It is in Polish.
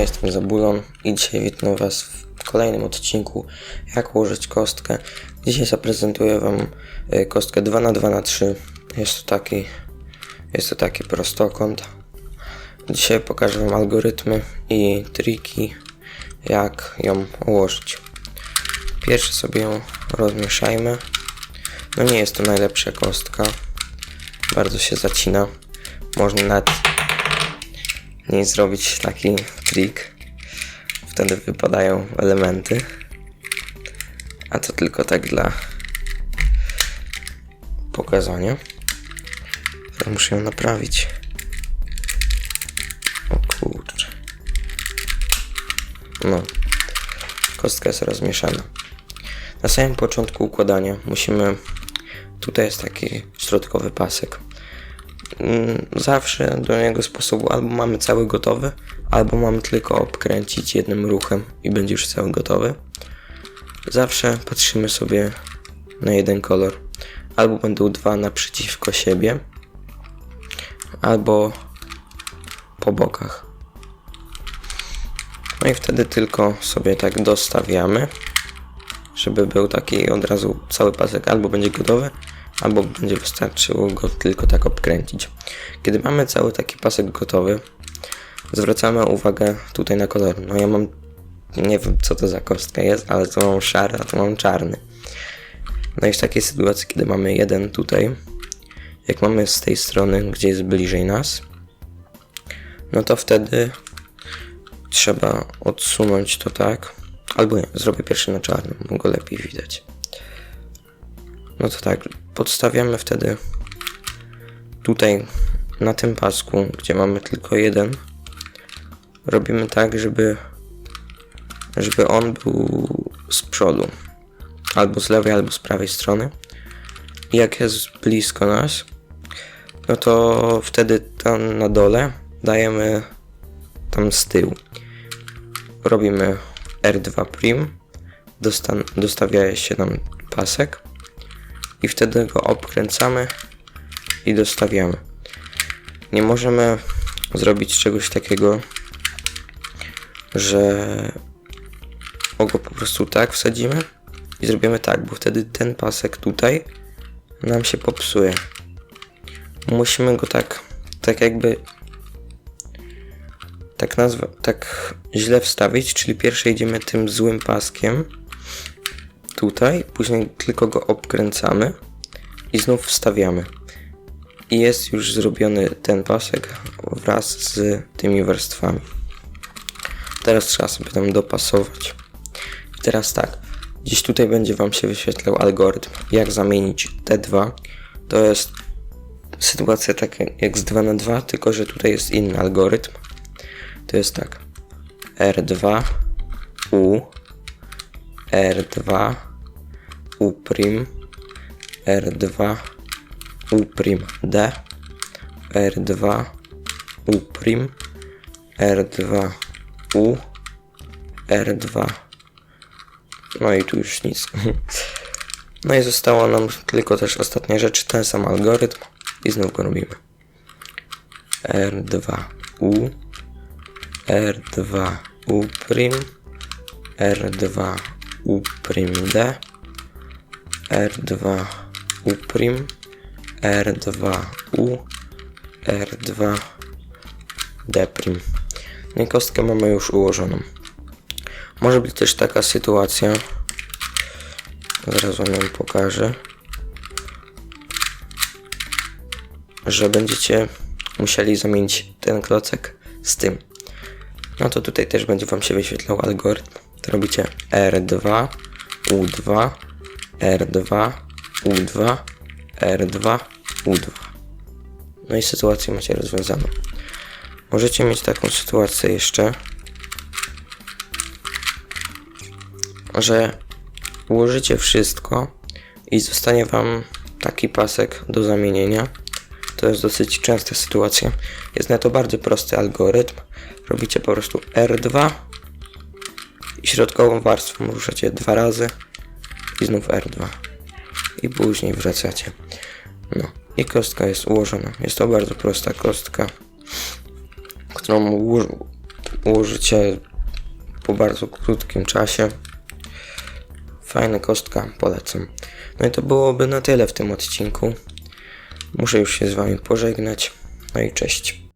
jestem Zabulon i dzisiaj witam Was w kolejnym odcinku jak ułożyć kostkę. Dzisiaj zaprezentuję Wam y, kostkę 2 na 2 na 3 Jest to taki, jest to taki prostokąt. Dzisiaj pokażę Wam algorytmy i triki jak ją ułożyć. Pierwszy sobie ją rozmieszajmy. No nie jest to najlepsza kostka. Bardzo się zacina. Można nawet nie zrobić taki trik. Wtedy wypadają elementy. A to tylko tak dla pokazania. Teraz muszę ją naprawić. O kurczę. No. Kostka jest rozmieszana. Na samym początku układania musimy. Tutaj jest taki środkowy pasek. Mm, Zawsze do niego sposobu albo mamy cały gotowy, albo mamy tylko obkręcić jednym ruchem i będzie już cały gotowy. Zawsze patrzymy sobie na jeden kolor. Albo będą dwa naprzeciwko siebie, albo po bokach. No i wtedy tylko sobie tak dostawiamy, żeby był taki od razu cały pasek albo będzie gotowy, albo będzie wystarczyło go tylko tak obkręcić. Kiedy mamy cały taki pasek gotowy, zwracamy uwagę tutaj na kolor. No ja mam, nie wiem co to za kostka jest, ale to mam szary, a to mam czarny. No i w takiej sytuacji, kiedy mamy jeden tutaj, jak mamy z tej strony, gdzie jest bliżej nas, no to wtedy trzeba odsunąć to tak, albo nie, zrobię pierwszy na czarnym, bo go lepiej widać. No to tak, podstawiamy wtedy tutaj na tym pasku, gdzie mamy tylko jeden, robimy tak, żeby żeby on był z przodu, albo z lewej, albo z prawej strony. I jak jest blisko nas, no to wtedy tam na dole dajemy tam z tyłu. Robimy R2 prim, dostan- dostawia się nam pasek i wtedy go obkręcamy i dostawiamy. Nie możemy zrobić czegoś takiego, że go po prostu tak wsadzimy i zrobimy tak, bo wtedy ten pasek tutaj nam się popsuje. Musimy go tak, tak jakby tak nazwa, tak źle wstawić, czyli pierwsze idziemy tym złym paskiem tutaj, później tylko go obkręcamy i znów wstawiamy. I jest już zrobiony ten pasek wraz z tymi warstwami. Teraz trzeba sobie tam dopasować. I teraz tak, gdzieś tutaj będzie Wam się wyświetlał algorytm, jak zamienić te dwa. To jest sytuacja taka jak z 2 na 2, tylko że tutaj jest inny algorytm. To jest tak. R2 U R2 U prim R2 U prim D R2 U prim R2 U R2 no i tu już nic. No i zostało nam tylko też ostatnia rzecz, ten sam algorytm i znów go robimy. R2U R2 U prim R2 U prim D R2 U prim R2 U R2 D prim. No i kostkę mamy już ułożoną. Może być też taka sytuacja. Zaraz wam ją pokażę. Że będziecie musieli zamienić ten klocek z tym. No to tutaj też będzie wam się wyświetlał algorytm. To robicie R2, U2, R2, U2, R2, U2. No i sytuację macie rozwiązaną. Możecie mieć taką sytuację jeszcze, że ułożycie wszystko i zostanie Wam taki pasek do zamienienia. To jest dosyć częsta sytuacja. Jest na to bardzo prosty algorytm. Robicie po prostu R2 i środkową warstwą ruszacie dwa razy i znów R2. I później wracacie. No i kostka jest ułożona. Jest to bardzo prosta kostka, którą uło- użycie po bardzo krótkim czasie. Fajna kostka, polecam. No i to byłoby na tyle w tym odcinku. Muszę już się z Wami pożegnać. No i cześć.